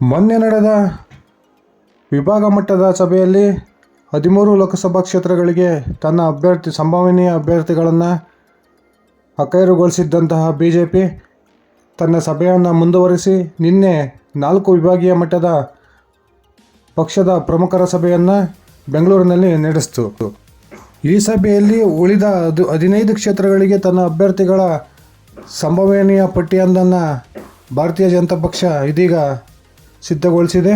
ಮೊನ್ನೆ ನಡೆದ ವಿಭಾಗ ಮಟ್ಟದ ಸಭೆಯಲ್ಲಿ ಹದಿಮೂರು ಲೋಕಸಭಾ ಕ್ಷೇತ್ರಗಳಿಗೆ ತನ್ನ ಅಭ್ಯರ್ಥಿ, ಸಂಭಾವನೀಯ ಅಭ್ಯರ್ಥಿಗಳನ್ನು ಅಖೈರುಗೊಳಿಸಿದ್ದಂತಹ ಬಿ ಜೆ ಪಿ ತನ್ನ ಸಭೆಯನ್ನು ಮುಂದುವರಿಸಿ ನಿನ್ನೆ ನಾಲ್ಕು ವಿಭಾಗೀಯ ಮಟ್ಟದ ಪಕ್ಷದ ಪ್ರಮುಖರ ಸಭೆಯನ್ನು ಬೆಂಗಳೂರಿನಲ್ಲಿ ನಡೆಸಿತು. ಈ ಸಭೆಯಲ್ಲಿ ಉಳಿದ ಅದು ಹದಿನೈದು ಕ್ಷೇತ್ರಗಳಿಗೆ ತನ್ನ ಅಭ್ಯರ್ಥಿಗಳ ಸಂಭವನೀಯ ಪಟ್ಟಿಯೊಂದನ್ನು ಭಾರತೀಯ ಜನತಾ ಪಕ್ಷ ಇದೀಗ ಸಿದ್ಧಗೊಳಿಸಿದೆ.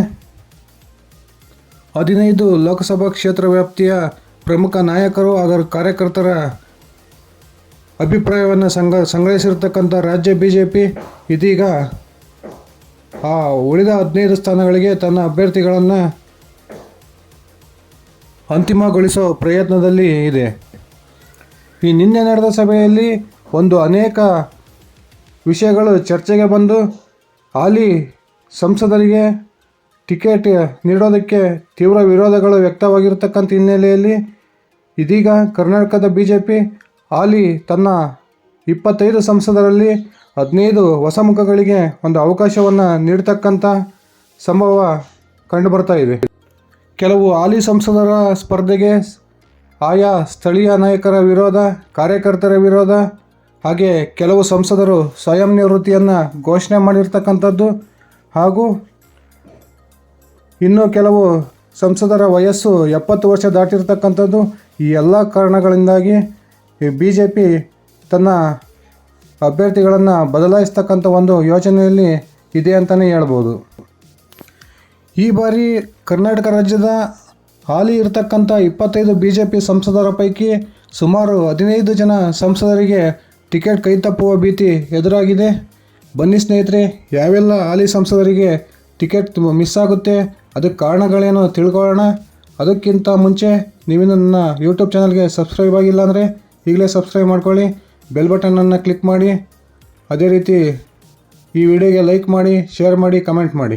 ಹದಿನೈದು ಲೋಕಸಭಾ ಕ್ಷೇತ್ರ ವ್ಯಾಪ್ತಿಯ ಪ್ರಮುಖ ನಾಯಕರು ಹಾಗೂ ಕಾರ್ಯಕರ್ತರ ಅಭಿಪ್ರಾಯವನ್ನು ಸಂಗ ಸಂಗ್ರಹಿಸಿರ್ತಕ್ಕಂಥ ರಾಜ್ಯ ಬಿ ಜೆ ಪಿ ಇದೀಗ ಆ ಉಳಿದ ಹದಿನೈದು ಸ್ಥಾನಗಳಿಗೆ ತನ್ನ ಅಭ್ಯರ್ಥಿಗಳನ್ನು ಅಂತಿಮಗೊಳಿಸೋ ಪ್ರಯತ್ನದಲ್ಲಿ ಇದೆ. ಈ ನಿನ್ನೆ ನಡೆದ ಸಭೆಯಲ್ಲಿ ಒಂದು ಅನೇಕ ವಿಷಯಗಳು ಚರ್ಚೆಗೆ ಬಂದು, ಹಾಲಿ ಸಂಸದರಿಗೆ ಟಿಕೆಟ್ ನೀಡೋದಕ್ಕೆ ತೀವ್ರ ವಿರೋಧಗಳು ವ್ಯಕ್ತವಾಗಿರತಕ್ಕಂಥ ಹಿನ್ನೆಲೆಯಲ್ಲಿ ಇದೀಗ ಕರ್ನಾಟಕದ ಬಿ ಜೆ ಪಿ ಹಾಲಿ ತನ್ನ ಇಪ್ಪತ್ತೈದು ಸಂಸದರಲ್ಲಿ ಹದಿನೈದು ಹೊಸ ಮುಖಗಳಿಗೆ ಒಂದು ಅವಕಾಶವನ್ನು ನೀಡ್ತಕ್ಕಂಥ ಸಂಭವ ಕಂಡುಬರ್ತಾ ಇದೆ. ಕೆಲವು ಹಾಲಿ ಸಂಸದರ ಸ್ಪರ್ಧೆಗೆ ಆಯಾ ಸ್ಥಳೀಯ ನಾಯಕರ ವಿರೋಧ, ಕಾರ್ಯಕರ್ತರ ವಿರೋಧ ಹಾಗೆ ಕೆಲವು ಸಂಸದರು ಸ್ವಯಂ ನಿವೃತ್ತಿಯನ್ನು ಘೋಷಣೆ ಮಾಡಿರ್ತಕ್ಕಂಥದ್ದು ಹಾಗೂ ಇನ್ನು ಕೆಲವು ಸಂಸದರ ವಯಸ್ಸು ಎಪ್ಪತ್ತು ವರ್ಷ ದಾಟಿರ್ತಕ್ಕಂಥದ್ದು ಈ ಎಲ್ಲ ಕಾರಣಗಳಿಂದಾಗಿ ಬಿ ಜೆ ಪಿ ತನ್ನ ಅಭ್ಯರ್ಥಿಗಳನ್ನು ಬದಲಾಯಿಸ್ತಕ್ಕಂಥ ಒಂದು ಯೋಚನೆಯಲ್ಲಿ ಇದೆ ಅಂತಲೇ ಹೇಳ್ಬೋದು. ಈ ಬಾರಿ ಕರ್ನಾಟಕ ರಾಜ್ಯದ ಹಾಲಿ ಇರತಕ್ಕಂಥ ಇಪ್ಪತ್ತೈದು ಬಿ ಜೆ ಪಿ ಸಂಸದರ ಪೈಕಿ ಸುಮಾರು ಹದಿನೈದು ಜನ ಸಂಸದರಿಗೆ ಟಿಕೆಟ್ ಕೈ ತಪ್ಪುವ ಭೀತಿ ಎದುರಾಗಿದೆ. ಬನ್ನಿ ಸ್ನೇಹಿತರೆ, ಯಾವೆಲ್ಲ ಹಾಲಿ ಸಂಸದರಿಗೆ ಟಿಕೆಟ್ ಮಿಸ್ ಆಗುತ್ತೆ, ಅದಕ್ಕೆ ಕಾರಣಗಳೇನು ತಿಳ್ಕೊಳ್ಳೋಣ? ಅದಕ್ಕಿಂತ ಮುಂಚೆ ನೀವು ನನ್ನ ಯೂಟ್ಯೂಬ್ ಚಾನಲ್ಗೆ ಸಬ್ಸ್ಕ್ರೈಬ್ ಆಗಿಲ್ಲ ಅಂದರೆ ಈಗಲೇ ಸಬ್ಸ್ಕ್ರೈಬ್ ಮಾಡ್ಕೊಳ್ಳಿ, ಬೆಲ್ ಬಟನನ್ನು ಕ್ಲಿಕ್ ಮಾಡಿ, ಅದೇ ರೀತಿ ಈ ವಿಡಿಯೋಗೆ ಲೈಕ್ ಮಾಡಿ, ಶೇರ್ ಮಾಡಿ, ಕಮೆಂಟ್ ಮಾಡಿ.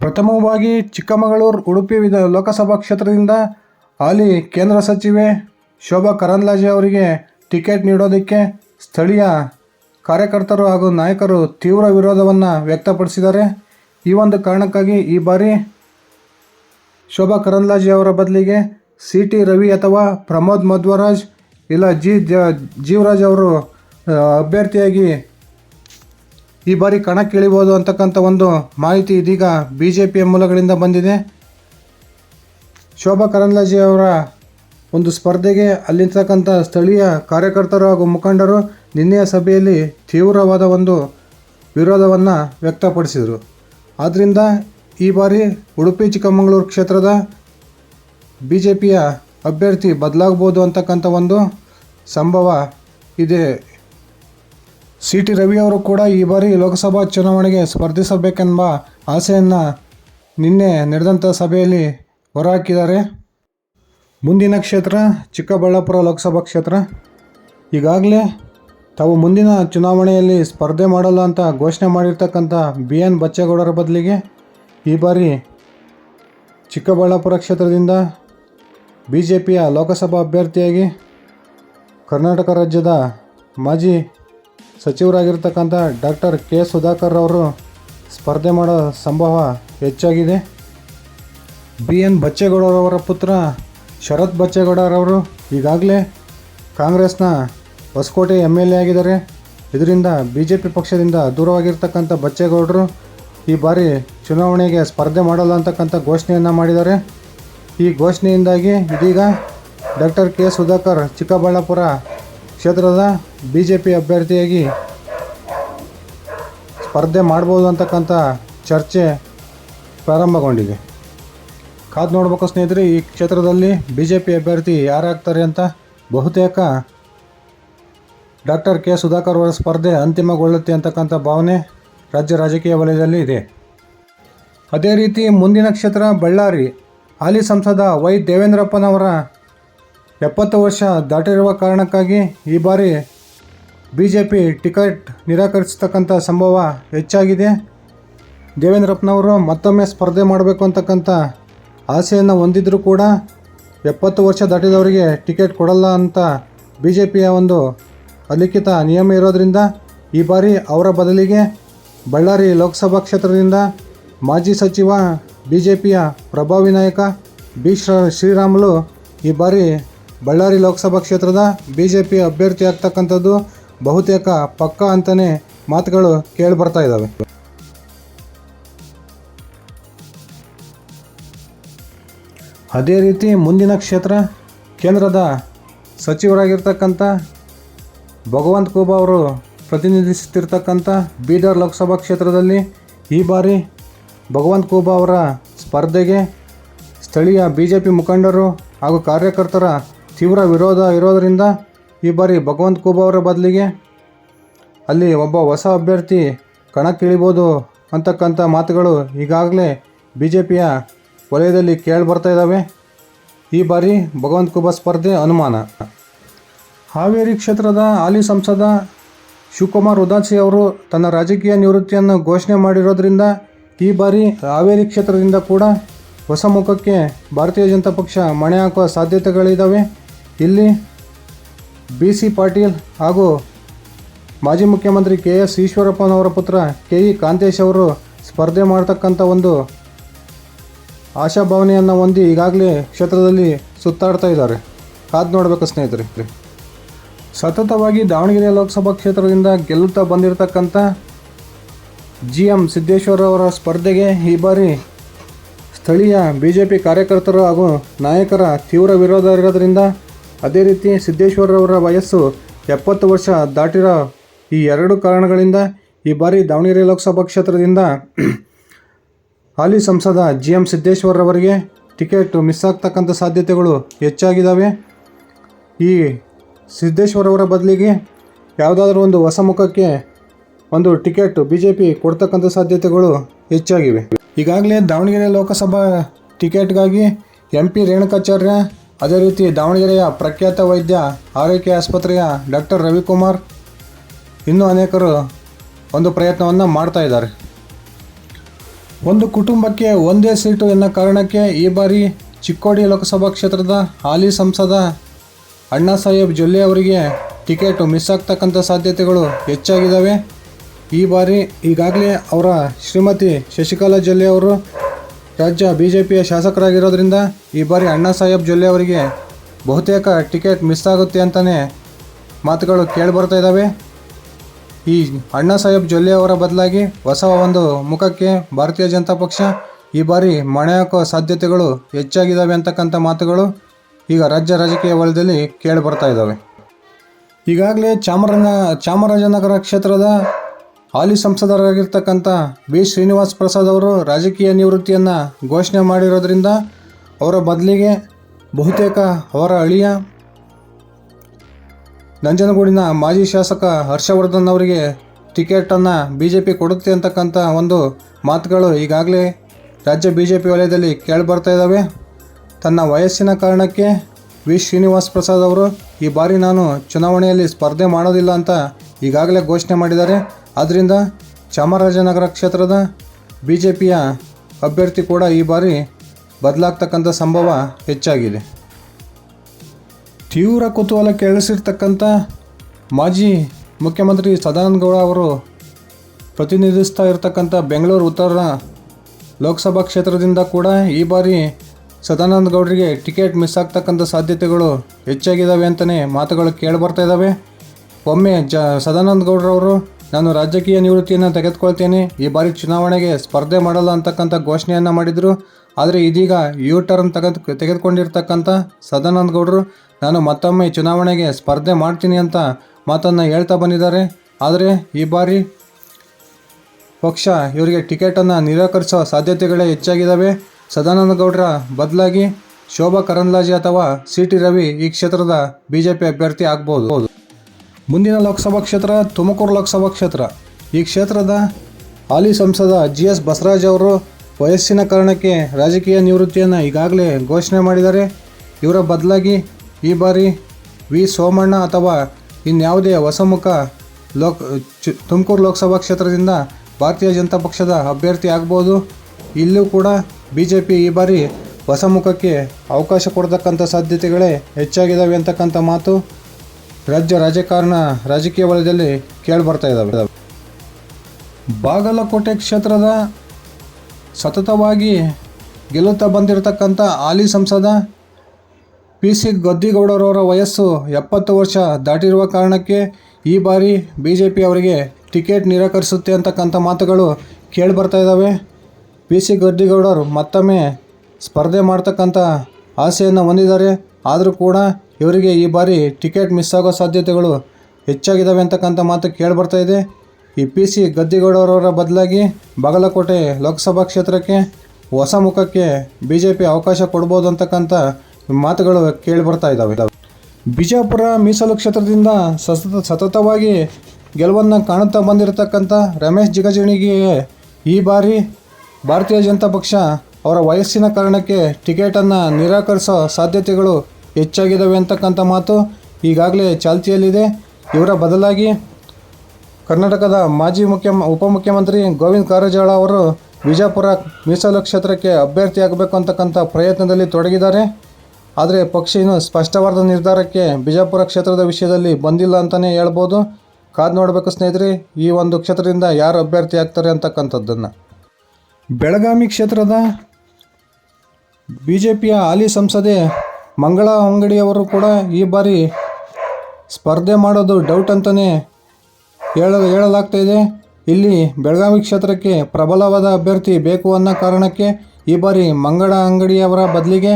ಪ್ರಥಮವಾಗಿ ಚಿಕ್ಕಮಗಳೂರು, ಉಡುಪಿ ವಿಧ ಲೋಕಸಭಾ ಕ್ಷೇತ್ರದಿಂದ ಹಾಲಿ ಕೇಂದ್ರ ಸಚಿವೆ ಶೋಭಾ ಕರಂದ್ಲಾಜೆ ಅವರಿಗೆ ಟಿಕೆಟ್ ನೀಡೋದಕ್ಕೆ ಸ್ಥಳೀಯ ಕಾರ್ಯಕರ್ತರು ಹಾಗೂ ನಾಯಕರು ತೀವ್ರ ವಿರೋಧವನ್ನು ವ್ಯಕ್ತಪಡಿಸಿದ್ದಾರೆ. ಈ ಒಂದು ಕಾರಣಕ್ಕಾಗಿ ಈ ಬಾರಿ ಶೋಭಾ ಕರಂದ್ಲಾಜೆ ಅವರ ಬದಲಿಗೆ ಸಿ ಟಿ ರವಿ ಅಥವಾ ಪ್ರಮೋದ್ ಮಧ್ವರಾಜ್ ಇಲ್ಲ ಜಿ ಜೀವರಾಜ್ ಅವರು ಅಭ್ಯರ್ಥಿಯಾಗಿ ಈ ಬಾರಿ ಕಣಕ್ಕಿಳಿಬೋದು ಅಂತಕ್ಕಂಥ ಒಂದು ಮಾಹಿತಿ ಇದೀಗ ಬಿ ಜೆ ಪಿಯ ಮೂಲಗಳಿಂದ ಬಂದಿದೆ. ಶೋಭಾ ಕರಂದ್ಲಾಜೆ ಅವರ ಒಂದು ಸ್ಪರ್ಧೆಗೆ ಅಲ್ಲಿರ್ತಕ್ಕಂಥ ಸ್ಥಳೀಯ ಕಾರ್ಯಕರ್ತರು ಹಾಗೂ ಮುಖಂಡರು ನಿನ್ನೆಯ ಸಭೆಯಲ್ಲಿ ತೀವ್ರವಾದ ಒಂದು ವಿರೋಧವನ್ನು ವ್ಯಕ್ತಪಡಿಸಿದರು. ಆದ್ದರಿಂದ ಈ ಬಾರಿ ಉಡುಪಿ, ಚಿಕ್ಕಮಗಳೂರು ಕ್ಷೇತ್ರದ ಬಿ ಜೆ ಪಿಯ ಅಭ್ಯರ್ಥಿ ಬದಲಾಗ್ಬೋದು ಅಂತಕ್ಕಂಥ ಒಂದು ಸಂಭವ ಇದೆ. ಸಿ ಟಿ ರವಿ ಅವರು ಕೂಡ ಈ ಬಾರಿ ಲೋಕಸಭಾ ಚುನಾವಣೆಗೆ ಸ್ಪರ್ಧಿಸಬೇಕೆಂಬ ಆಸೆಯನ್ನು ನಿನ್ನೆ ನಡೆದಂಥ ಸಭೆಯಲ್ಲಿ ಹೊರಹಾಕಿದ್ದಾರೆ. ಮುಂದಿನ ಕ್ಷೇತ್ರ ಚಿಕ್ಕಬಳ್ಳಾಪುರ ಲೋಕಸಭಾ ಕ್ಷೇತ್ರ. ಈಗಾಗಲೇ ತಾವು ಮುಂದಿನ ಚುನಾವಣೆಯಲ್ಲಿ ಸ್ಪರ್ಧೆ ಮಾಡಲ್ಲ ಅಂತ ಘೋಷಣೆ ಮಾಡಿರ್ತಕ್ಕಂಥ ಬಿ ಎನ್ ಬಚ್ಚೇಗೌಡರ ಬದಲಿಗೆ ಈ ಬಾರಿ ಚಿಕ್ಕಬಳ್ಳಾಪುರ ಕ್ಷೇತ್ರದಿಂದ ಬಿ ಜೆ ಪಿಯ ಲೋಕಸಭಾ ಅಭ್ಯರ್ಥಿಯಾಗಿ ಕರ್ನಾಟಕ ರಾಜ್ಯದ ಮಾಜಿ ಸಚಿವರಾಗಿರ್ತಕ್ಕಂಥ ಡಾಕ್ಟರ್ ಕೆ ಸುಧಾಕರ್ ಅವರು ಸ್ಪರ್ಧೆ ಮಾಡೋ ಸಂಭವ ಹೆಚ್ಚಾಗಿದೆ. ಬಿ ಎನ್ ಬಚ್ಚೇಗೌಡರವರ ಪುತ್ರ ಶರತ್ ಬಚ್ಚೇಗೌಡರವರು ಈಗಾಗಲೇ ಕಾಂಗ್ರೆಸ್ನ ಹೊಸಕೋಟೆ ಎಂ ಎಲ್ ಎ ಆಗಿದ್ದಾರೆ. ಇದರಿಂದ ಬಿ ಜೆ ಪಿ ಪಕ್ಷದಿಂದ ದೂರವಾಗಿರ್ತಕ್ಕಂಥ ಬಚ್ಚೇಗೌಡರು ಈ ಬಾರಿ ಚುನಾವಣೆಗೆ ಸ್ಪರ್ಧೆ ಮಾಡಲ್ಲ ಅಂತಕ್ಕಂಥ ಘೋಷಣೆಯನ್ನು ಮಾಡಿದ್ದಾರೆ. ಈ ಘೋಷಣೆಯಿಂದಾಗಿ ಇದೀಗ ಡಾಕ್ಟರ್ ಕೆ ಸುಧಾಕರ್ ಚಿಕ್ಕಬಳ್ಳಾಪುರ ಕ್ಷೇತ್ರದ ಬಿ ಜೆ ಪಿ ಅಭ್ಯರ್ಥಿಯಾಗಿ ಸ್ಪರ್ಧೆ ಮಾಡ್ಬೋದು ಅಂತಕ್ಕಂಥ ಚರ್ಚೆ ಪ್ರಾರಂಭಗೊಂಡಿದೆ. ಕಾದು ನೋಡ್ಬೇಕು ಸ್ನೇಹಿತರೆ, ಈ ಕ್ಷೇತ್ರದಲ್ಲಿ ಬಿ ಜೆ ಪಿ ಅಭ್ಯರ್ಥಿ ಯಾರಾಗ್ತಾರೆ ಅಂತ ಬಹುತೇಕ ಡಾಕ್ಟರ್ ಕೆ. ಸುಧಾಕರ್ ಅವರ ಸ್ಪರ್ಧೆ ಅಂತಿಮಗೊಳ್ಳುತ್ತೆ ಅಂತಕ್ಕಂಥ ಭಾವನೆ ರಾಜ್ಯ ರಾಜಕೀಯ ವಲಯದಲ್ಲಿ ಇದೆ. ಅದೇ ರೀತಿ ಮುಂದಿನ ಕ್ಷೇತ್ರ ಬಳ್ಳಾರಿ. ಹಾಲಿ ಸಂಸದ ವೈ. ದೇವೇಂದ್ರಪ್ಪನವರ ಎಪ್ಪತ್ತು ವರ್ಷ ದಾಟಿರುವ ಕಾರಣಕ್ಕಾಗಿ ಈ ಬಾರಿ ಬಿ ಜೆ ಪಿ ಟಿಕೆಟ್ ನಿರಾಕರಿಸತಕ್ಕಂಥ ಸಂಭವ ಹೆಚ್ಚಾಗಿದೆ. ದೇವೇಂದ್ರಪ್ಪನವರು ಮತ್ತೊಮ್ಮೆ ಸ್ಪರ್ಧೆ ಮಾಡಬೇಕು ಅಂತಕ್ಕಂಥ ಆಸೆಯನ್ನು ಹೊಂದಿದ್ದರೂ ಕೂಡ ಎಪ್ಪತ್ತು ವರ್ಷ ದಾಟಿದವರಿಗೆ ಟಿಕೆಟ್ ಕೊಡಲ್ಲ ಅಂತ ಬಿ ಜೆ ಪಿಯ ಒಂದು ಅಲಿಖಿತ ನಿಯಮ ಇರೋದರಿಂದ ಈ ಬಾರಿ ಅವರ ಬದಲಿಗೆ ಬಳ್ಳಾರಿ ಲೋಕಸಭಾ ಕ್ಷೇತ್ರದಿಂದ ಮಾಜಿ ಸಚಿವ ಬಿ ಜೆ ಪಿಯ ಪ್ರಭಾವಿ ನಾಯಕ ಬಿ ಶ್ರ ಶ್ರೀರಾಮುಲು ಈ ಬಾರಿ ಬಳ್ಳಾರಿ ಲೋಕಸಭಾ ಕ್ಷೇತ್ರದ ಬಿ ಜೆ ಪಿ ಅಭ್ಯರ್ಥಿ ಆಗ್ತಕ್ಕಂಥದ್ದು ಬಹುತೇಕ ಪಕ್ಕ ಅಂತಲೇ ಮಾತುಗಳು ಕೇಳಿ ಬರ್ತಾ ಇದ್ದಾವೆ ಅದೇ ರೀತಿ ಮುಂದಿನ ಕ್ಷೇತ್ರ ಕೇಂದ್ರದ ಸಚಿವರಾಗಿರ್ತಕ್ಕಂಥ ಭಗವಂತ್ ಖೂಬಾ ಅವರು ಪ್ರತಿನಿಧಿಸುತ್ತಿರ್ತಕ್ಕಂಥ ಬೀದರ್ ಲೋಕಸಭಾ ಕ್ಷೇತ್ರದಲ್ಲಿ ಈ ಬಾರಿ ಭಗವಂತ್ ಖೂಬಾ ಅವರ ಸ್ಪರ್ಧೆಗೆ ಸ್ಥಳೀಯ ಬಿ ಜೆ ಪಿ ಮುಖಂಡರು ಹಾಗೂ ಕಾರ್ಯಕರ್ತರ ತೀವ್ರ ವಿರೋಧ ಇರೋದರಿಂದ ಈ ಬಾರಿ ಭಗವಂತ್ ಖೂಬಾ ಅವರ ಬದಲಿಗೆ ಅಲ್ಲಿ ಒಬ್ಬ ಹೊಸ ಅಭ್ಯರ್ಥಿ ಕಣಕ್ಕಿಳಿಬೋದು ಅಂತಕ್ಕಂಥ ಮಾತುಗಳು ಈಗಾಗಲೇ ಬಿ ಜೆ ಪಿಯ ವಲಯದಲ್ಲಿ ಕೇಳಿ ಬರ್ತಾ ಇದ್ದಾವೆ. ಈ ಬಾರಿ ಭಗವಂತ್ ಖೂಬಾ ಸ್ಪರ್ಧೆ ಅನುಮಾನ. ಹಾವೇರಿ ಕ್ಷೇತ್ರದ ಹಾಲಿ ಸಂಸದ ಶಿವಕುಮಾರ್ ಉದಾಸಿ ಅವರು ತನ್ನ ರಾಜಕೀಯ ನಿವೃತ್ತಿಯನ್ನು ಘೋಷಣೆ ಮಾಡಿರೋದ್ರಿಂದ ಈ ಬಾರಿ ಹಾವೇರಿ ಕ್ಷೇತ್ರದಿಂದ ಕೂಡ ಹೊಸ ಮುಖಕ್ಕೆ ಭಾರತೀಯ ಜನತಾ ಪಕ್ಷ ಮಣೆ ಹಾಕುವ ಸಾಧ್ಯತೆಗಳಿದ್ದಾವೆ ಇಲ್ಲಿ ಬಿ ಸಿ ಪಾಟೀಲ್ ಹಾಗೂ ಮಾಜಿ ಮುಖ್ಯಮಂತ್ರಿ ಕೆ ಎಸ್ ಈಶ್ವರಪ್ಪನವರ ಪುತ್ರ ಕೆ ಇ ಕಾಂತೇಶ್ ಅವರು ಸ್ಪರ್ಧೆ ಮಾಡ್ತಕ್ಕಂಥ ಒಂದು ಆಶಾಭಾವನೆಯನ್ನು ಹೊಂದಿ ಈಗಾಗಲೇ ಕ್ಷೇತ್ರದಲ್ಲಿ ಸುತ್ತಾಡ್ತಾ ಇದ್ದಾರೆ. ಕಾದು ನೋಡಬೇಕು ಸ್ನೇಹಿತರೆ ಸತತವಾಗಿ ದಾವಣಗೆರೆ ಲೋಕಸಭಾ ಕ್ಷೇತ್ರದಿಂದ ಗೆಲ್ಲುತ್ತಾ ಬಂದಿರತಕ್ಕಂಥ ಜಿ ಎಂ ಸಿದ್ದೇಶ್ವರ ಅವರ ಸ್ಪರ್ಧೆಗೆ ಈ ಬಾರಿ ಸ್ಥಳೀಯ ಬಿ ಜೆ ಪಿ ಕಾರ್ಯಕರ್ತರು ಹಾಗೂ ನಾಯಕರ ತೀವ್ರ ವಿರೋಧ ಇರೋದರಿಂದ ಅದೇ ರೀತಿ ಸಿದ್ದೇಶ್ವರರವರ ವಯಸ್ಸು ಎಪ್ಪತ್ತು ವರ್ಷ ದಾಟಿರೋ ಈ ಎರಡು ಕಾರಣಗಳಿಂದ ಈ ಬಾರಿ ದಾವಣಗೆರೆ ಲೋಕಸಭಾ ಕ್ಷೇತ್ರದಿಂದ ಹಾಲಿ ಸಂಸದ ಜಿ ಎಂ ಸಿದ್ದೇಶ್ವರವರಿಗೆ ಟಿಕೆಟ್ ಮಿಸ್ ಆಗ್ತಕ್ಕಂಥ ಸಾಧ್ಯತೆಗಳು ಹೆಚ್ಚಾಗಿದ್ದಾವೆ. ಈ ಸಿದ್ದೇಶ್ವರವರ ಬದಲಿಗೆ ಯಾವುದಾದ್ರೂ ಒಂದು ಹೊಸ ಮುಖಕ್ಕೆ ಒಂದು ಟಿಕೆಟ್ ಬಿ ಜೆ ಪಿ ಕೊಡ್ತಕ್ಕಂಥ ಸಾಧ್ಯತೆಗಳು ಹೆಚ್ಚಾಗಿವೆ. ಈಗಾಗಲೇ ದಾವಣಗೆರೆ ಲೋಕಸಭಾ ಟಿಕೆಟ್ಗಾಗಿ ಎಂ ಪಿ ರೇಣುಕಾಚಾರ್ಯ, ಅದೇ ರೀತಿ ದಾವಣಗೆರೆಯ ಪ್ರಖ್ಯಾತ ವೈದ್ಯ ಆರೋಗ್ಯ ಆಸ್ಪತ್ರೆಯ ಡಾಕ್ಟರ್ ರವಿಕುಮಾರ್ ಇನ್ನೂ ಅನೇಕರು ಒಂದು ಪ್ರಯತ್ನವನ್ನು ಮಾಡ್ತಾ ಇದ್ದಾರೆ. ಒಂದು ಕುಟುಂಬಕ್ಕೆ ಒಂದೇ ಸೀಟು ಎನ್ನೋ ಕಾರಣಕ್ಕೆ ಈ ಬಾರಿ ಚಿಕ್ಕೋಡಿ ಲೋಕಸಭಾ ಕ್ಷೇತ್ರದ ಹಾಲಿ ಸಂಸದ ಅಣ್ಣಾ ಸಾಹೇಬ್ ಜೊಲ್ಲೆ ಅವರಿಗೆ ಟಿಕೆಟು ಮಿಸ್ ಆಗ್ತಕ್ಕಂಥ ಸಾಧ್ಯತೆಗಳು ಹೆಚ್ಚಾಗಿದ್ದಾವೆ ಈ ಬಾರಿ ಈಗಾಗಲೇ ಅವರ ಶ್ರೀಮತಿ ಶಶಿಕಲಾ ಜೊಲ್ಲೆ ಅವರು ರಾಜ್ಯ ಬಿ ಜೆ ಪಿಯ ಶಾಸಕರಾಗಿರೋದ್ರಿಂದ ಈ ಬಾರಿ ಅಣ್ಣಾ ಸಾಹೇಬ್ ಜೊಲ್ಲೆ ಅವರಿಗೆ ಬಹುತೇಕ ಟಿಕೆಟ್ ಮಿಸ್ ಆಗುತ್ತೆ ಅಂತಲೇ ಮಾತುಗಳು ಕೇಳಿಬರ್ತಾ ಇದ್ದಾವೆ ಈ ಅಣ್ಣಾ ಸಾಹೇಬ್ ಜೊಲ್ಲೆ ಅವರ ಬದಲಾಗಿ ಹೊಸ ಒಂದು ಮುಖಕ್ಕೆ ಭಾರತೀಯ ಜನತಾ ಪಕ್ಷ ಈ ಬಾರಿ ಮಣೆ ಹಾಕೋ ಸಾಧ್ಯತೆಗಳು ಹೆಚ್ಚಾಗಿದ್ದಾವೆ ಅಂತಕ್ಕಂಥ ಮಾತುಗಳು ಈಗ ರಾಜ್ಯ ರಾಜಕೀಯ ವಲಯದಲ್ಲಿ ಕೇಳಿ ಬರ್ತಾ ಇದ್ದಾವೆ. ಈಗಾಗಲೇ ಚಾಮರಾಜ ಚಾಮರಾಜನಗರ ಕ್ಷೇತ್ರದ ಹಾಲಿ ಸಂಸದರಾಗಿರ್ತಕ್ಕಂಥ ಬಿ ಶ್ರೀನಿವಾಸ್ ಪ್ರಸಾದ್ ಅವರು ರಾಜಕೀಯ ನಿವೃತ್ತಿಯನ್ನು ಘೋಷಣೆ ಮಾಡಿರೋದ್ರಿಂದ ಅವರ ಬದಲಿಗೆ ಬಹುತೇಕ ಅವರ ಅಳಿಯ ನಂಜನಗೂಡಿನ ಮಾಜಿ ಶಾಸಕ ಹರ್ಷವರ್ಧನ್ ಅವರಿಗೆ ಟಿಕೆಟನ್ನು ಬಿ ಜೆ ಪಿ ಕೊಡುತ್ತೆ ಅಂತಕ್ಕಂಥ ಒಂದು ಮಾತುಗಳು ಈಗಾಗಲೇ ರಾಜ್ಯ ಬಿ ಜೆ ಪಿ ವಲಯದಲ್ಲಿ ಕೇಳಿಬರ್ತಾ ಇದ್ದಾವೆ. ತನ್ನ ವಯಸ್ಸಿನ ಕಾರಣಕ್ಕೆ ವಿ. ಶ್ರೀನಿವಾಸ್ ಪ್ರಸಾದ್ ಅವರು, ಈ ಬಾರಿ ನಾನು ಚುನಾವಣೆಯಲ್ಲಿ ಸ್ಪರ್ಧೆ ಮಾಡೋದಿಲ್ಲ ಅಂತ ಈಗಾಗಲೇ ಘೋಷಣೆ ಮಾಡಿದ್ದಾರೆ. ಆದ್ದರಿಂದ ಚಾಮರಾಜನಗರ ಕ್ಷೇತ್ರದ ಬಿ ಜೆ ಪಿಯ ಅಭ್ಯರ್ಥಿ ಕೂಡ ಈ ಬಾರಿ ಬದಲಾಗ್ತಕ್ಕಂಥ ಸಂಭವ ಹೆಚ್ಚಾಗಿದೆ. ತೀವ್ರ ಕುತೂಹಲ ಕೇಳಿಸಿರ್ತಕ್ಕಂಥ ಮಾಜಿ ಮುಖ್ಯಮಂತ್ರಿ ಸದಾನಂದ ಗೌಡ ಅವರು ಪ್ರತಿನಿಧಿಸ್ತಾ ಇರತಕ್ಕಂಥ ಬೆಂಗಳೂರು ಉತ್ತರ ಲೋಕಸಭಾ ಕ್ಷೇತ್ರದಿಂದ ಕೂಡ ಈ ಬಾರಿ ಸದಾನಂದ ಗೌಡರಿಗೆ ಟಿಕೆಟ್ ಮಿಸ್ ಆಗ್ತಕ್ಕಂಥ ಸಾಧ್ಯತೆಗಳು ಹೆಚ್ಚಾಗಿದ್ದಾವೆ ಅಂತಲೇ ಮಾತುಗಳು ಕೇಳಿಬರ್ತಾ ಇದ್ದಾವೆ ಒಮ್ಮೆ ಜ ಸದಾನಂದ ಗೌಡರವರು, ನಾನು ರಾಜಕೀಯ ನಿವೃತ್ತಿಯನ್ನು ತೆಗೆದುಕೊಳ್ತೇನೆ. ಈ ಬಾರಿ ಚುನಾವಣೆಗೆ ಸ್ಪರ್ಧೆ ಮಾಡಲ್ಲ ಅಂತಕ್ಕಂಥ ಘೋಷಣೆಯನ್ನು ಮಾಡಿದರು. ಆದರೆ ಇದೀಗ ಯು ಟರ್ನ್ ತೆಗೆದು ತೆಗೆದುಕೊಂಡಿರ್ತಕ್ಕಂಥ ಸದಾನಂದ ಗೌಡರು, ನಾನು ಮತ್ತೊಮ್ಮೆ ಚುನಾವಣೆಗೆ ಸ್ಪರ್ಧೆ ಮಾಡ್ತೀನಿ ಅಂತ ಮಾತನ್ನು ಹೇಳ್ತಾ ಬಂದಿದ್ದಾರೆ. ಆದರೆ ಈ ಬಾರಿ ಪಕ್ಷ ಇವರಿಗೆ ಟಿಕೆಟನ್ನು ನಿರಾಕರಿಸೋ ಸಾಧ್ಯತೆಗಳೇ ಹೆಚ್ಚಾಗಿದ್ದಾವೆ ಸದಾನಂದ ಗೌಡ್ರ ಬದಲಾಗಿ ಶೋಭಾ ಕರಂದ್ಲಾಜೆ ಅಥವಾ ಸಿ ಟಿ ರವಿ ಈ ಕ್ಷೇತ್ರದ ಬಿಜೆಪಿ ಅಭ್ಯರ್ಥಿ ಆಗ್ಬೋದು. ಮುಂದಿನ ಲೋಕಸಭಾ ಕ್ಷೇತ್ರ ತುಮಕೂರು ಲೋಕಸಭಾ ಕ್ಷೇತ್ರ. ಈ ಕ್ಷೇತ್ರದ ಹಾಲಿ ಸಂಸದ ಜಿ ಎಸ್ ಬಸವರಾಜ್ ಅವರು ವಯಸ್ಸಿನ ಕಾರಣಕ್ಕೆ ರಾಜಕೀಯ ನಿವೃತ್ತಿಯನ್ನು ಈಗಾಗಲೇ ಘೋಷಣೆ ಮಾಡಿದ್ದಾರೆ. ಇವರ ಬದಲಾಗಿ ಈ ಬಾರಿ ವಿ. ಸೋಮಣ್ಣ ಅಥವಾ ಇನ್ಯಾವುದೇ ಹೊಸಮುಖ ಲೋಕ್ ತುಮಕೂರು ಲೋಕಸಭಾ ಕ್ಷೇತ್ರದಿಂದ ಭಾರತೀಯ ಜನತಾ ಪಕ್ಷದ ಅಭ್ಯರ್ಥಿ ಆಗ್ಬೋದು. ಇಲ್ಲೂ ಕೂಡ ಬಿ ಜೆ ಪಿ ಈ ಬಾರಿ ಹೊಸ ಮುಖಕ್ಕೆ ಅವಕಾಶ ಕೊಡತಕ್ಕಂಥ ಸಾಧ್ಯತೆಗಳೇ ಹೆಚ್ಚಾಗಿದ್ದಾವೆ ಅಂತಕ್ಕಂಥ ಮಾತು ರಾಜ್ಯ ರಾಜಕಾರಣ ರಾಜಕೀಯ ವಲಯದಲ್ಲಿ ಕೇಳಿಬರ್ತಾ ಇದ್ದಾವೆ ಬಾಗಲಕೋಟೆ ಕ್ಷೇತ್ರದ ಸತತವಾಗಿ ಗೆಲ್ಲುತ್ತಾ ಬಂದಿರತಕ್ಕಂಥ ಹಾಲಿ ಸಂಸದ ಪಿ ಸಿ ಗದ್ದಿಗೌಡರವರ ವಯಸ್ಸು ಎಪ್ಪತ್ತು ವರ್ಷ ದಾಟಿರುವ ಕಾರಣಕ್ಕೆ ಈ ಬಾರಿ ಬಿ ಜೆ ಪಿ ಅವರಿಗೆ ಟಿಕೆಟ್ ನಿರಾಕರಿಸುತ್ತೆ ಅಂತಕ್ಕಂಥ ಮಾತುಗಳು ಕೇಳಿಬರ್ತಾ ಇದ್ದಾವೆ ಪಿ ಸಿ ಗದ್ದಿಗೌಡರು ಮತ್ತೊಮ್ಮೆ ಸ್ಪರ್ಧೆ ಮಾಡ್ತಕ್ಕಂಥ ಆಸೆಯನ್ನು ಹೊಂದಿದ್ದಾರೆ. ಆದರೂ ಕೂಡ ಇವರಿಗೆ ಈ ಬಾರಿ ಟಿಕೆಟ್ ಮಿಸ್ ಆಗೋ ಸಾಧ್ಯತೆಗಳು ಹೆಚ್ಚಾಗಿದ್ದಾವೆ ಅಂತಕ್ಕಂಥ ಮಾತು ಕೇಳಿಬರ್ತಾ ಇದೆ. ಈ ಪಿ ಸಿ ಗದ್ದಿಗೌಡರವರ ಬದಲಾಗಿ ಬಾಗಲಕೋಟೆ ಲೋಕಸಭಾ ಕ್ಷೇತ್ರಕ್ಕೆ ಹೊಸ ಮುಖಕ್ಕೆ ಬಿ ಜೆ ಪಿ ಅವಕಾಶ ಕೊಡ್ಬೋದು ಅಂತಕ್ಕಂಥ ಮಾತುಗಳು ಕೇಳಿಬರ್ತಾ ಇದ್ದಾವೆ ಬಿಜಾಪುರ ಮೀಸಲು ಕ್ಷೇತ್ರದಿಂದ ಸತತ ಸತತವಾಗಿ ಗೆಲುವನ್ನು ಕಾಣುತ್ತಾ ಬಂದಿರತಕ್ಕಂಥ ರಮೇಶ್ ಜಿಗಜಿಣಿಗೆ ಈ ಬಾರಿ ಭಾರತೀಯ ಜನತಾ ಪಕ್ಷ ಅವರ ವಯಸ್ಸಿನ ಕಾರಣಕ್ಕೆ ಟಿಕೆಟನ್ನು ನಿರಾಕರಿಸೋ ಸಾಧ್ಯತೆಗಳು ಹೆಚ್ಚಾಗಿದ್ದಾವೆ ಅಂತಕ್ಕಂಥ ಮಾತು ಈಗಾಗಲೇ ಚಾಲ್ತಿಯಲ್ಲಿದೆ. ಇವರ ಬದಲಾಗಿ ಕರ್ನಾಟಕದ ಮಾಜಿ ಮುಖ್ಯ ಉಪಮುಖ್ಯಮಂತ್ರಿ ಗೋವಿಂದ ಕಾರಜೋಳ ಅವರು ಬಿಜಾಪುರ ಮೀಸಲು ಕ್ಷೇತ್ರಕ್ಕೆ ಅಭ್ಯರ್ಥಿಯಾಗಬೇಕು ಅಂತಕ್ಕಂಥ ಪ್ರಯತ್ನದಲ್ಲಿ ತೊಡಗಿದ್ದಾರೆ. ಆದರೆ ಪಕ್ಷ ಇನ್ನೂ ಸ್ಪಷ್ಟವಾದ ನಿರ್ಧಾರಕ್ಕೆ ಬಿಜಾಪುರ ಕ್ಷೇತ್ರದ ವಿಷಯದಲ್ಲಿ ಬಂದಿಲ್ಲ ಅಂತಲೇ ಹೇಳ್ಬೋದು. ಕಾದು ನೋಡಬೇಕು ಸ್ನೇಹಿತರೆ, ಈ ಒಂದು ಕ್ಷೇತ್ರದಿಂದ ಯಾರು ಅಭ್ಯರ್ಥಿ ಆಗ್ತಾರೆ ಅಂತಕ್ಕಂಥದ್ದನ್ನು. ಬೆಳಗಾವಿ ಕ್ಷೇತ್ರದ ಬಿ ಜೆ ಪಿಯ ಹಾಲಿ ಸಂಸದೆ ಮಂಗಳಾ ಅಂಗಡಿಯವರು ಕೂಡ ಈ ಬಾರಿ ಸ್ಪರ್ಧೆ ಮಾಡೋದು ಡೌಟ್ ಅಂತಲೇ ಹೇಳ, ಹೇಳಲಾಗ್ತಾ ಇದೆ. ಇಲ್ಲಿ ಬೆಳಗಾವಿ ಕ್ಷೇತ್ರಕ್ಕೆ ಪ್ರಬಲವಾದ ಅಭ್ಯರ್ಥಿ ಬೇಕು ಅನ್ನೋ ಕಾರಣಕ್ಕೆ ಈ ಬಾರಿ ಮಂಗಳ ಅಂಗಡಿಯವರ ಬದಲಿಗೆ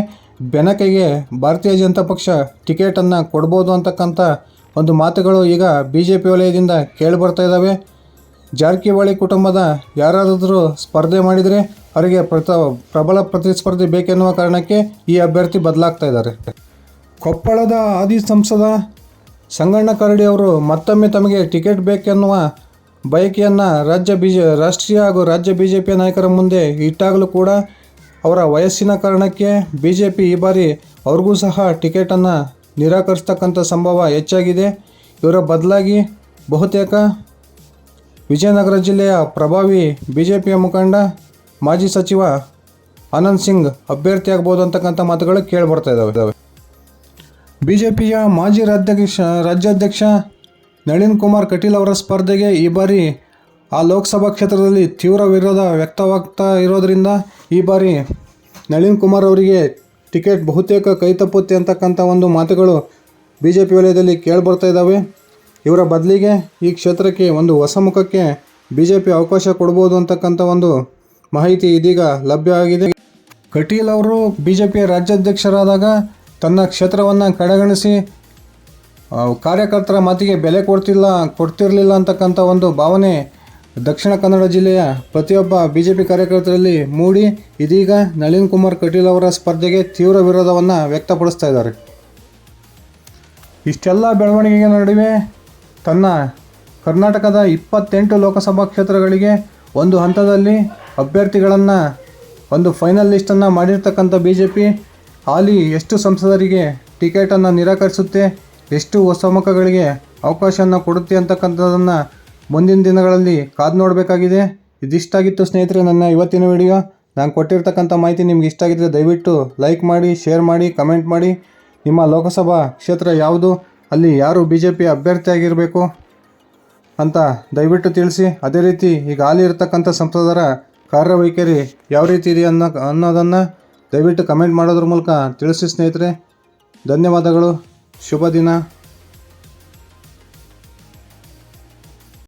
ಬೆನಕೆಗೆ ಭಾರತೀಯ ಜನತಾ ಪಕ್ಷ ಟಿಕೆಟನ್ನು ಕೊಡ್ಬೋದು ಅಂತಕ್ಕಂಥ ಒಂದು ಮಾತುಗಳು ಈಗ ಬಿ ಜೆ ಪಿ ವಲಯದಿಂದ ಕೇಳಿಬರ್ತಾ ಇದ್ದಾವೆ ಜಾರಕಿಹೊಳಿ ಕುಟುಂಬದ ಯಾರಾದರೂ ಸ್ಪರ್ಧೆ ಮಾಡಿದರೆ ಅವರಿಗೆ ಪ್ರತ, ಪ್ರಬಲ ಪ್ರತಿಸ್ಪರ್ಧಿ ಬೇಕೆನ್ನುವ ಕಾರಣಕ್ಕೆ ಈ ಅಭ್ಯರ್ಥಿ ಬದಲಾಗ್ತಾ ಇದ್ದಾರೆ. ಕೊಪ್ಪಳದ ಆದಿ ಸಂಸದ ಸಂಗಣ್ಣ ಕರಡಿ ಅವರು ಮತ್ತೊಮ್ಮೆ ತಮಗೆ ಟಿಕೆಟ್ ಬೇಕೆನ್ನುವ ಬಯಕೆಯನ್ನು ರಾಜ್ಯ ಬಿ ಜೆ ರಾಷ್ಟ್ರೀಯ ಹಾಗೂ ರಾಜ್ಯ ಬಿ ಜೆ ಪಿಯ ನಾಯಕರ ಮುಂದೆ ಇಟ್ಟಾಗಲೂ ಕೂಡ ಅವರ ವಯಸ್ಸಿನ ಕಾರಣಕ್ಕೆ ಬಿ ಜೆ ಪಿ ಈ ಬಾರಿ ಅವ್ರಿಗೂ ಸಹ ಟಿಕೆಟನ್ನು ನಿರಾಕರಿಸ್ತಕ್ಕಂಥ ಸಂಭವ ಹೆಚ್ಚಾಗಿದೆ. ಇವರ ಬದಲಾಗಿ ಬಹುತೇಕ ವಿಜಯನಗರ ಜಿಲ್ಲೆಯ ಪ್ರಭಾವಿ ಬಿ ಜೆ ಪಿಯ ಮುಖಂಡ ಮಾಜಿ ಸಚಿವ ಆನಂದ್ ಸಿಂಗ್ ಅಭ್ಯರ್ಥಿಯಾಗಬಹುದು ಅಂತಕ್ಕಂಥ ಮಾತುಗಳು ಕೇಳಿಬರ್ತಾ ಇದ್ದಾವೆ. ಬಿ ಜೆ ಪಿಯ ಮಾಜಿ ರಾಜ್ಯಾಧ್ಯಕ್ಷ ರಾಜ್ಯಾಧ್ಯಕ್ಷ ನಳಿನ್ ಕುಮಾರ್ ಕಟೀಲ್ ಅವರ ಸ್ಪರ್ಧೆಗೆ ಈ ಬಾರಿ ಆ ಲೋಕಸಭಾ ಕ್ಷೇತ್ರದಲ್ಲಿ ತೀವ್ರ ವಿರೋಧ ವ್ಯಕ್ತವಾಗ್ತಾ ಇರೋದರಿಂದ ಈ ಬಾರಿ ನಳಿನ್ ಕುಮಾರ್ ಅವರಿಗೆ ಟಿಕೆಟ್ ಬಹುತೇಕ ಕೈತಪ್ಪುತ್ತೆ ಅಂತಕ್ಕಂಥ ಒಂದು ಮಾತುಗಳು ಬಿ ಜೆ ಪಿ ವಲಯದಲ್ಲಿ ಕೇಳಿಬರ್ತಾ ಇದ್ದಾವೆ. ಇವರ ಬದಲಿಗೆ ಈ ಕ್ಷೇತ್ರಕ್ಕೆ ಒಂದು ಹೊಸ ಮುಖಕ್ಕೆ ಬಿ ಜೆ ಪಿ ಅವಕಾಶ ಕೊಡ್ಬೋದು ಅಂತಕ್ಕಂಥ ಒಂದು ಮಾಹಿತಿ ಇದೀಗ ಲಭ್ಯ ಆಗಿದೆ. ಕಟೀಲ್ ಅವರು ಬಿ ಜೆ ಪಿಯ ರಾಜ್ಯಾಧ್ಯಕ್ಷರಾದಾಗ ತನ್ನ ಕ್ಷೇತ್ರವನ್ನು ಕಡೆಗಣಿಸಿ ಕಾರ್ಯಕರ್ತರ ಮಾತಿಗೆ ಬೆಲೆ ಕೊಡ್ತಿಲ್ಲ, ಕೊಡ್ತಿರಲಿಲ್ಲ ಅಂತಕ್ಕಂಥ ಒಂದು ಭಾವನೆ ದಕ್ಷಿಣ ಕನ್ನಡ ಜಿಲ್ಲೆಯ ಪ್ರತಿಯೊಬ್ಬ ಬಿ ಜೆ ಪಿ ಕಾರ್ಯಕರ್ತರಲ್ಲಿ ಮೂಡಿ ಇದೀಗ ನಳಿನ್ ಕುಮಾರ್ ಕಟೀಲ್ ಅವರ ಸ್ಪರ್ಧೆಗೆ ತೀವ್ರ ವಿರೋಧವನ್ನು ವ್ಯಕ್ತಪಡಿಸ್ತಾ ಇದ್ದಾರೆ. ಇಷ್ಟೆಲ್ಲ ಬೆಳವಣಿಗೆಯ ನಡುವೆ ತನ್ನ ಕರ್ನಾಟಕದ ಇಪ್ಪತ್ತೆಂಟು ಲೋಕಸಭಾ ಕ್ಷೇತ್ರಗಳಿಗೆ ಒಂದು ಹಂತದಲ್ಲಿ ಅಭ್ಯರ್ಥಿಗಳನ್ನು, ಒಂದು ಫೈನಲ್ ಲಿಸ್ಟನ್ನು ಮಾಡಿರ್ತಕ್ಕಂಥ ಬಿ ಜೆ ಪಿ ಹಾಲಿ ಎಷ್ಟು ಸಂಸದರಿಗೆ ಟಿಕೆಟನ್ನು ನಿರಾಕರಿಸುತ್ತೆ, ಎಷ್ಟು ಹೊಸ ಮುಖಗಳಿಗೆ ಅವಕಾಶವನ್ನು ಕೊಡುತ್ತೆ ಅಂತಕ್ಕಂಥದ್ದನ್ನು ಮುಂದಿನ ದಿನಗಳಲ್ಲಿ ಕಾದು ನೋಡಬೇಕಾಗಿದೆ. ಇದಿಷ್ಟಾಗಿತ್ತು ಸ್ನೇಹಿತರೆ ನನ್ನ ಇವತ್ತಿನ ವಿಡಿಯೋ. ನಾನು ಕೊಟ್ಟಿರ್ತಕ್ಕಂಥ ಮಾಹಿತಿ ನಿಮ್ಗೆ ಇಷ್ಟ ಆಗಿದ್ದರೆ ದಯವಿಟ್ಟು ಲೈಕ್ ಮಾಡಿ, ಶೇರ್ ಮಾಡಿ, ಕಮೆಂಟ್ ಮಾಡಿ. ನಿಮ್ಮ ಲೋಕಸಭಾ ಕ್ಷೇತ್ರ ಯಾವುದು? ಅಲ್ಲಿ ಯಾರು ಬಿ ಜೆ ಪಿ ಅಭ್ಯರ್ಥಿಯಾಗಿರಬೇಕು ಅಂತ ದಯವಿಟ್ಟು ತಿಳಿಸಿ. ಅದೇ ರೀತಿ ಈಗ ಹಾಲಿ ಇರತಕ್ಕಂಥ ಸಂಸದರ ಕಾರ್ಯವೈಖರಿ ಯಾವ ರೀತಿ ಇದೆ ಅನ್ನೋ ಅನ್ನೋದನ್ನು ದಯವಿಟ್ಟು ಕಮೆಂಟ್ ಮಾಡೋದ್ರ ಮೂಲಕ ತಿಳಿಸಿ ಸ್ನೇಹಿತರೆ. ಧನ್ಯವಾದಗಳು. ಶುಭ ದಿನ.